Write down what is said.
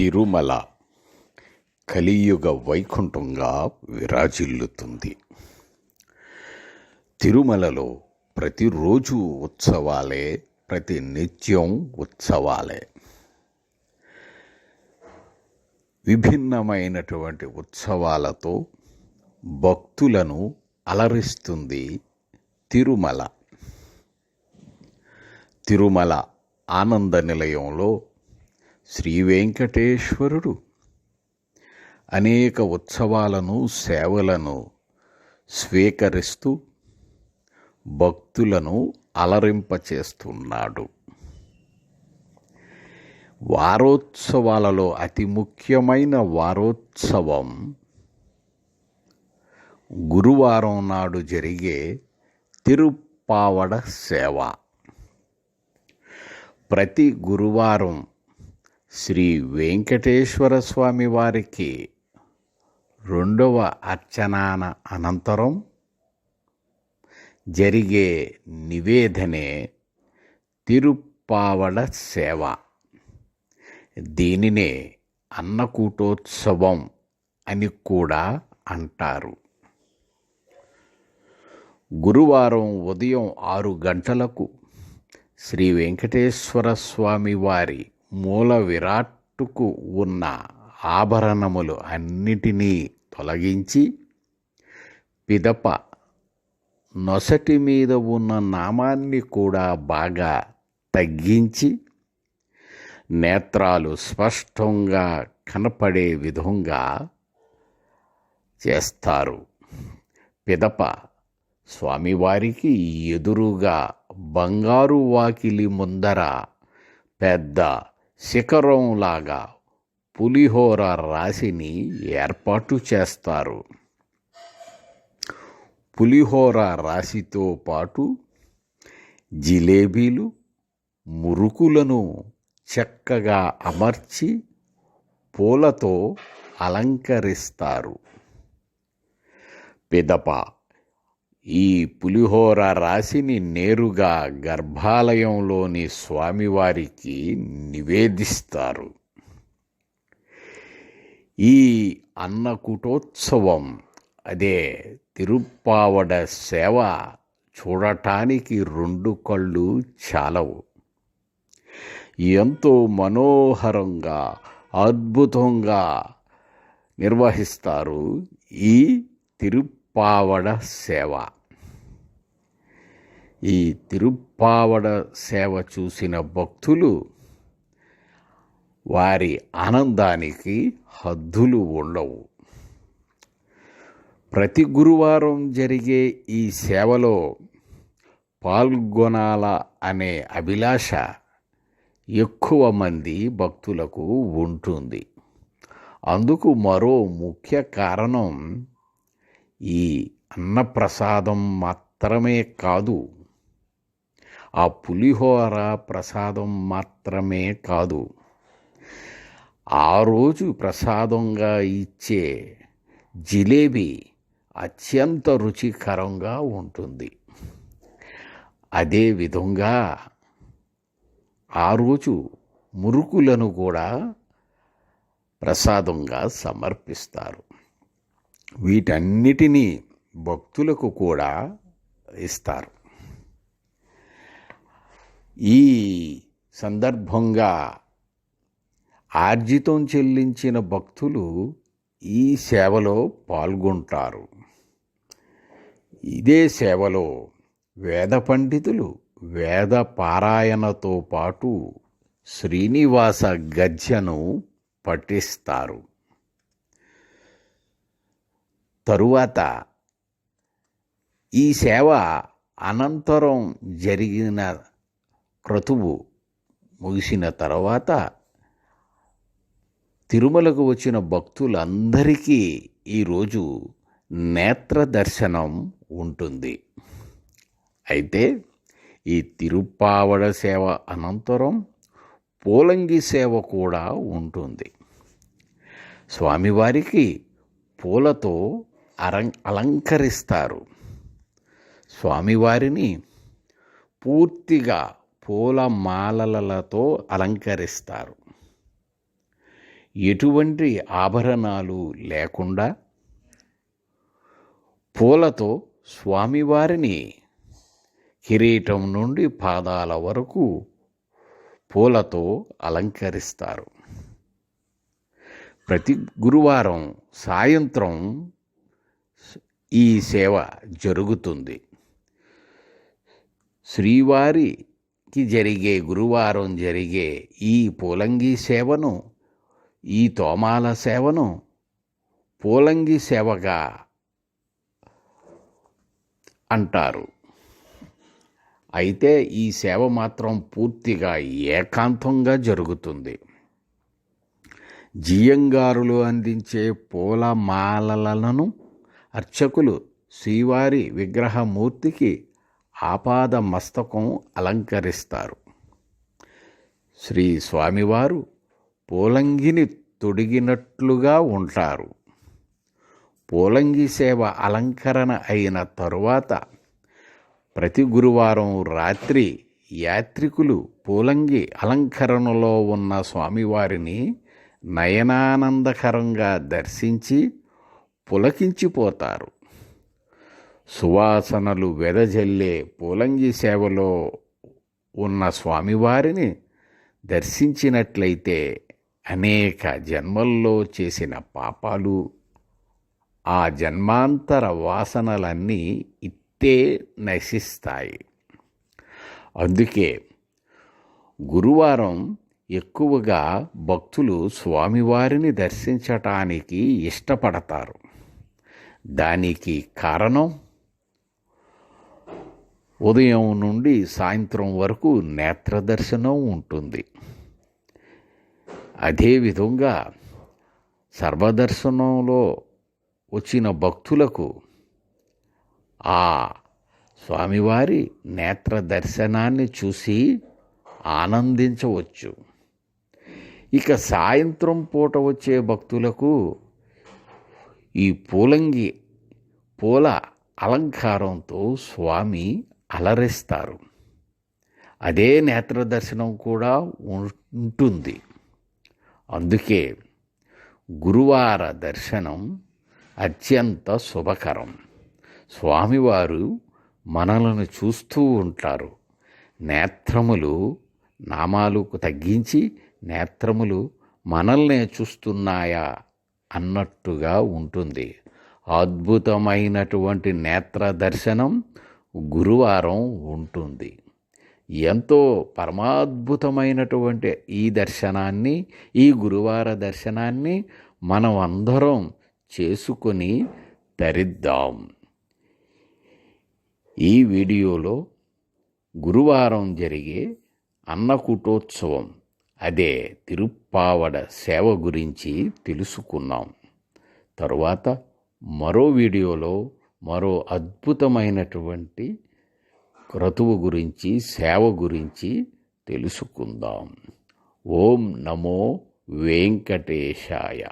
తిరుమల కలియుగ వైకుంఠంగా విరాజిల్లుతుంది. తిరుమలలో ప్రతిరోజు ఉత్సవాలే ప్రతి నిత్యం ఉత్సవాలే. విభిన్నమైనటువంటి ఉత్సవాలతో భక్తులను అలరిస్తుంది తిరుమల. తిరుమల ఆనంద నిలయంలో శ్రీ వెంకటేశ్వరుడు అనేక ఉత్సవాలను సేవలను స్వీకరిస్తూ భక్తులను అలరింపచేస్తున్నాడు. వారోత్సవాలలో అతి ముఖ్యమైన వారోత్సవం గురువారం నాడు జరిగే తిరుప్పావడ సేవ. ప్రతి గురువారం శ్రీ వెంకటేశ్వర స్వామి వారికి రెండవ అర్చనాన అనంతరం జరిగే నివేదనే తిరుప్పావడ సేవ. దీనినే అన్నకూటోత్సవం అని కూడా అంటారు. గురువారం ఉదయం ఆరు గంటలకు శ్రీ వెంకటేశ్వర స్వామి వారి మూల విరాట్టుకు ఉన్న ఆభరణములు అన్నిటినీ తొలగించి పిదప నొసటి మీద ఉన్న నామాన్ని కూడా బాగా తగ్గించి నేత్రాలు స్పష్టంగా కనపడే విధంగా చేస్తారు. పిదప స్వామివారికి ఎదురుగా బంగారు వాకిలి ముందర పెద్ద శిఖరంలాగా పులిహోర రాశిని ఏర్పాటు చేస్తారు. పులిహోర రాశితో పాటు జిలేబీలు మురుకులను చక్కగా అమర్చి పూలతో అలంకరిస్తారు. పిదప ఈ పులిహోర రాశిని నేరుగా గర్భాలయంలోని స్వామివారికి నివేదిస్తారు. ఈ అన్నకూటోత్సవం అదే తిరుప్పావడ సేవ చూడటానికి రెండు కళ్ళు చాలవు. ఎంతో మనోహరంగా అద్భుతంగా నిర్వహిస్తారు ఈ తిరుప్పావడ సేవ. ఈ తిరుప్పావడ సేవ చూసిన భక్తులు వారి ఆనందానికి హద్దులు ఉండవు. ప్రతి గురువారం జరిగే ఈ సేవలో పాల్గొనాల అనే అభిలాష ఎక్కువ మంది భక్తులకు ఉంటుంది. అందుకు మరో ముఖ్య కారణం ఈ అన్నప్రసాదం మాత్రమే కాదు. ఆ పులిహోర ప్రసాదం మాత్రమే కాదు. ఆ రోజు ప్రసాదంగా ఇచ్చే జిలేబీ అత్యంత రుచికరంగా ఉంటుంది. అదే విధంగా ఆ రోజు మురుకులను కూడా ప్రసాదంగా సమర్పిస్తారు. వీటన్నిటినీ భక్తులకు కూడా ఇస్తారు. ఈ సందర్భంగా ఆర్జితం చెల్లించిన భక్తులు ఈ సేవలో పాల్గొంటారు. ఇదే సేవలో వేద పండితులు వేద పారాయణతో పాటు శ్రీనివాస గద్యను పఠిస్తారు. తరువాత ఈ సేవ అనంతరం జరిగిన క్రతువు ముగిసిన తర్వాత తిరుమలకు వచ్చిన భక్తులందరికీ ఈరోజు నేత్ర దర్శనం ఉంటుంది. అయితే ఈ తిరుప్పావడ సేవ అనంతరం పూలంగి సేవ కూడా ఉంటుంది. స్వామివారికి పూలతో అరం అలంకరిస్తారు. స్వామివారిని పూర్తిగా పూల మాలలతో అలంకరిస్తారు. ఎటువంటి ఆభరణాలు లేకుండా పూలతో స్వామివారిని కిరీటం నుండి పాదాల వరకు పూలతో అలంకరిస్తారు. ప్రతి గురువారం సాయంత్రం ఈ సేవ జరుగుతుంది. శ్రీవారి కి జరిగే గురువారం జరిగే ఈ పూలంగి సేవను ఈ తోమాల సేవను పూలంగి సేవగా అంటారు. అయితే ఈ సేవ మాత్రం పూర్తిగా ఏకాంతంగా జరుగుతుంది. జియంగారులు అందించే పూలమాలలను అర్చకులు శ్రీవారి విగ్రహమూర్తికి ఆపాద మస్తకం అలంకరిస్తారు. శ్రీ స్వామివారు పూలంగిని తొడిగినట్లుగా ఉంటారు. పూలంగి సేవ అలంకరణ అయిన తరువాత ప్రతి గురువారం రాత్రి యాత్రికులు పూలంగి అలంకరణలో ఉన్న స్వామివారిని నయనానందకరంగా దర్శించి పులకించిపోతారు. సువాసనలు వెదజల్లే పూలంగి సేవలో ఉన్న స్వామివారిని దర్శించినట్లయితే అనేక జన్మల్లో చేసిన పాపాలు ఆ జన్మాంతర వాసనలన్నీ ఇట్టే నశిస్తాయి. అందుకే గురువారం ఎక్కువగా భక్తులు స్వామివారిని దర్శించటానికి ఇష్టపడతారు. దానికి కారణం ఉదయం నుండి సాయంత్రం వరకు నేత్ర దర్శనం ఉంటుంది అదేవిధంగా సర్వదర్శనంలో వచ్చిన భక్తులకు ఆ స్వామివారి నేత్ర దర్శనాన్ని చూసి ఆనందించవచ్చు. ఇక సాయంత్రం పూట వచ్చే భక్తులకు ఈ పూలంగి పూల అలంకారంతో స్వామి అలరిస్తారు. అదే నేత్ర దర్శనం కూడా ఉంటుంది. అందుకే గురువార దర్శనం అత్యంత శుభకరం. స్వామివారు మనలను చూస్తూ ఉంటారు. నేత్రములు నామాలకు తగ్గించి నేత్రములు మనల్నే చూస్తున్నాయా అన్నట్టుగా ఉంటుంది. అద్భుతమైనటువంటి నేత్ర దర్శనం గురువారం ఉంటుంది. ఎంతో పరమాద్భుతమైనటువంటి ఈ దర్శనాన్ని ఈ గురువార దర్శనాన్ని మనం అందరం చేసుకొని తరిద్దాం. ఈ వీడియోలో గురువారం జరిగే అన్నకూటోత్సవం అదే తిరుప్పావడ సేవ గురించి తెలుసుకున్నాం. తరువాత మరో వీడియోలో మరో అద్భుతమైనటువంటి క్రతువు గురించి సేవ గురించి తెలుసుకుందాం. ఓం నమో వెంకటేశాయ.